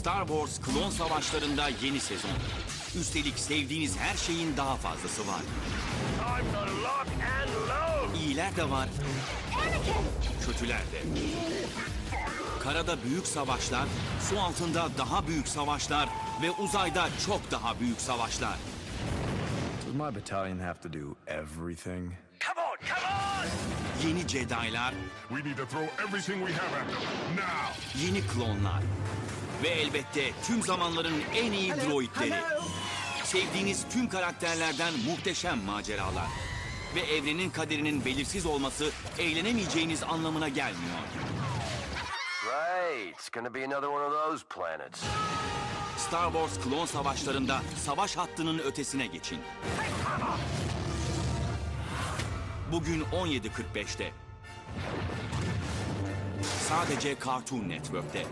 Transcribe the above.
Star Wars Klon Savaşları'nda yeni sezon. Üstelik sevdiğiniz her şeyin daha fazlası var. Time to lock and load! İyiler de var, kötüler de. Karada büyük savaşlar, su altında daha büyük savaşlar ve uzayda çok daha büyük savaşlar. Does my battalion have to do everything? Come on, come on! Yeni Jedi'lar, We need to throw everything we have at them. Now! yeni klonlar ve elbette tüm zamanların en iyi droidleri. Sevdiğiniz tüm karakterlerden muhteşem maceralar. Ve evrenin kaderinin belirsiz olması eğlenemeyeceğiniz anlamına gelmiyor. Right, it's gonna be another one of those planets. Star Wars klon savaşlarında savaş hattının ötesine geçin. Bugün 17.45'te. Sadece Cartoon Network'te.